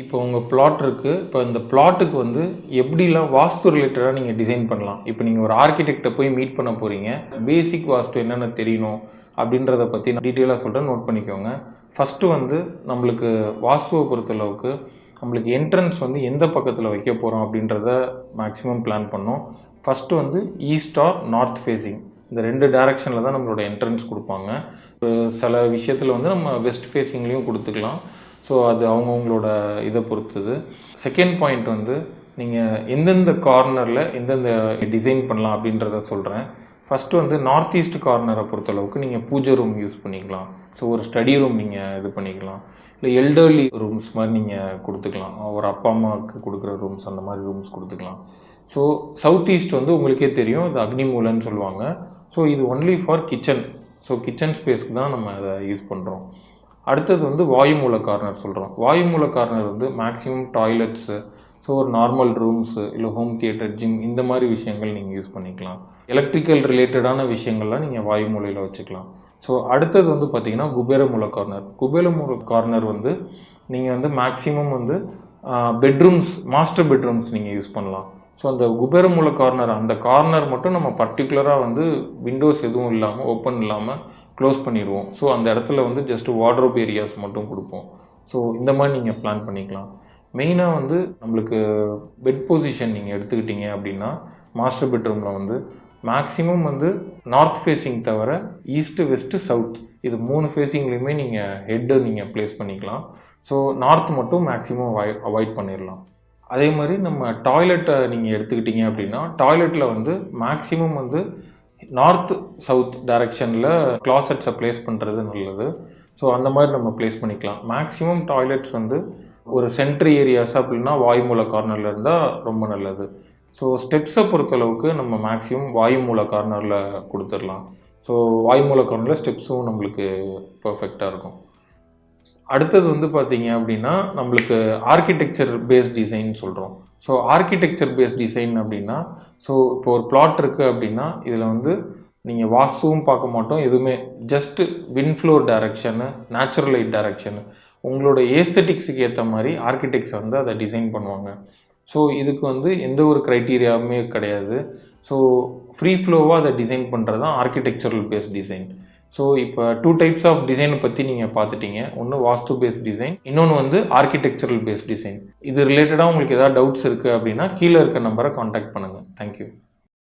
இப்போ உங்கள் பிளாட் இருக்குது இப்போ இந்த பிளாட்டுக்கு வந்து எப்படிலாம் வாஸ்து ரிலேட்டடாக நீங்கள் டிசைன் பண்ணலாம்? இப்போ நீங்கள் ஒரு ஆர்கிடெக்டை போய் மீட் பண்ண போகிறீங்க பேசிக் வாஸ்து என்னென்ன தெரியணும் அப்படின்றத பற்றி நான் டீட்டெயிலாக சொல்கிறேன் நோட் பண்ணிக்கோங்க. ஃபஸ்ட்டு வந்து நம்மளுக்கு வாஸ்துவை பொறுத்தளவுக்கு நம்மளுக்கு என்ட்ரன்ஸ் வந்து எந்த பக்கத்தில் வைக்க போகிறோம் அப்படின்றத மேக்ஸிமம் பிளான் பண்ணோம். ஃபஸ்ட்டு வந்து ஈஸ்ட் ஆர் நார்த் ஃபேஸிங் இந்த ரெண்டு டேரக்ஷனில் தான் நம்மளோட என்ட்ரன்ஸ் கொடுப்பாங்க. சில விஷயத்தில் வந்து நம்ம வெஸ்ட் ஃபேஸிங்லேயும் கொடுத்துக்கலாம். ஸோ அது அவங்கவுங்களோட இதை பொறுத்தது. செகண்ட் பாயிண்ட் வந்து நீங்கள் எந்தெந்த கார்னரில் எந்தெந்த டிசைன் பண்ணலாம் அப்படின்றத சொல்கிறேன் ஃபஸ்ட்டு வந்து நார்த் ஈஸ்ட் கார்னரை பொறுத்தளவுக்கு நீங்கள் பூஜை ரூம் யூஸ் பண்ணிக்கலாம். ஸோ ஒரு ஸ்டடி ரூம் நீங்கள் இது பண்ணிக்கலாம். இல்லை எல்டர்லி ரூம்ஸ் மாதிரி நீங்கள் கொடுத்துக்கலாம். ஒரு அப்பா அம்மாவுக்கு கொடுக்குற ரூம்ஸ் அந்த மாதிரி ரூம்ஸ் கொடுத்துக்கலாம். ஸோ சவுத் ஈஸ்ட் வந்து உங்களுக்கே தெரியும். இது அக்னி மூலன்னு சொல்லுவாங்க. ஸோ இது only for kitchen so kitchen ஸ்பேஸ்க்கு தான் நம்ம அதை யூஸ் பண்ணுறோம் அடுத்தது வந்து வாயுமூல கார்னர் சொல்கிறோம் வாயுமூல கார்னர் வந்து மேக்ஸிமம் டாய்லெட்ஸு ஸோ ஒரு நார்மல் ரூம்ஸு இல்லை ஹோம் தியேட்டர் ஜிம் இந்த மாதிரி விஷயங்கள் நீங்கள் யூஸ் பண்ணிக்கலாம். எலக்ட்ரிக்கல் ரிலேட்டடான விஷயங்கள்லாம் நீங்கள் வாயுமூலையில் வச்சுக்கலாம். ஸோ அடுத்தது வந்து பார்த்தீங்கன்னா குபேரமூல கார்னர். குபேரமூல கார்னர் வந்து நீங்கள் வந்து மேக்ஸிமம் வந்து பெட்ரூம்ஸ் மாஸ்டர் பெட்ரூம்ஸ் நீங்கள் யூஸ் பண்ணலாம். ஸோ அந்த குபேரமூல கார்னர் அந்த கார்னர் மட்டும் நம்ம பர்டிகுலராக வந்து விண்டோஸ் எதுவும் இல்லாமல் ஓப்பன் இல்லாமல் க்ளோஸ் பண்ணிடுவோம். ஸோ அந்த இடத்துல வந்து ஜஸ்ட் வார்ட்ரோப் ஏரியாஸ் மட்டும் கொடுப்போம். ஸோ இந்த மாதிரி நீங்கள் பிளான் பண்ணிக்கலாம். மெயினாக வந்து நம்மளுக்கு பெட் பொசிஷன் நீங்கள் எடுத்துக்கிட்டீங்க அப்படின்னா மாஸ்டர் பெட்ரூமில் வந்து மேக்ஸிமம் வந்து நார்த் ஃபேஸிங் தவிர ஈஸ்ட்டு வெஸ்ட்டு சவுத் இது மூணு ஃபேஸிங்லேயுமே நீங்கள் ஹெட்டை நீங்கள் ப்ளேஸ் பண்ணிக்கலாம். ஸோ நார்த் மட்டும் மேக்ஸிமம் அவாய்ட் அவாய்ட் பண்ணிடலாம். அதே மாதிரி நம்ம டாய்லெட்டை நீங்கள் எடுத்துக்கிட்டீங்க அப்படின்னா டாய்லெட்டில் வந்து மேக்ஸிமம் வந்து நார்த் சவுத் டைரக்ஷனில் கிளாசட்ஸை ப்ளேஸ் பண்ணுறது நல்லது ஸோ அந்த மாதிரி நம்ம ப்ளேஸ் பண்ணிக்கலாம். மேக்ஸிமம் டாய்லெட்ஸ் வந்து ஒரு சென்ட்ரி ஏரியாஸ் அப்படின்னா வாயுமூல கார்னரில் இருந்தால் ரொம்ப நல்லது. ஸோ ஸ்டெப்ஸை பொறுத்தளவுக்கு நம்ம மேக்ஸிமம் வாயுமூல கார்னரில் கொடுத்துடலாம். ஸோ வாயுமூல கார்னரில் ஸ்டெப்ஸும் நம்மளுக்கு பர்ஃபெக்டாக இருக்கும். அடுத்தது வந்து பார்த்தீங்க அப்படின்னா நம்மளுக்கு ஆர்கிடெக்சர் பேஸ்ட் டிசைன் சொல்கிறோம் ஸோ ஆர்கிடெக்சர் பேஸ்ட் டிசைன் அப்படின்னா ஸோ இப்போ ஒரு பிளாட் இருக்குது அப்படின்னா இதில் வந்து நீங்கள் வாஸ்துவும் பார்க்க மாட்டோம். எதுவுமே just wind flow direction natural light direction உங்களோட ஏஸ்தட்டிக்ஸுக்கு ஏற்ற மாதிரி ஆர்கிடெக்ட்ஸ் வந்து அதை டிசைன் பண்ணுவாங்க. ஸோ இதுக்கு வந்து எந்த ஒரு க்ரைட்டீரியாவுமே கிடையாது. ஸோ ஃப்ரீ ஃப்ளோவாக அதை டிசைன் பண்ணுறது தான் ஆர்கிடெக்சரல் பேஸ்ட் டிசைன் ஸோ இப்போ டூ டைப்ஸ் ஆஃப் டிசைனை பற்றி நீங்கள் பார்த்துட்டீங்க. ஒன்று வாஸ்து பேஸ்ட் டிசைன் இன்னொன்று வந்து ஆர்கிடெக்சரல் பேஸ்ட் டிசைன் இது ரிலேட்டடாக உங்களுக்கு ஏதாவது டவுட்ஸ் இருக்குது அப்படின்னா கீழே இருக்க நம்பரை காண்டாக்ட் பண்ணுங்கள் தேங்க்யூ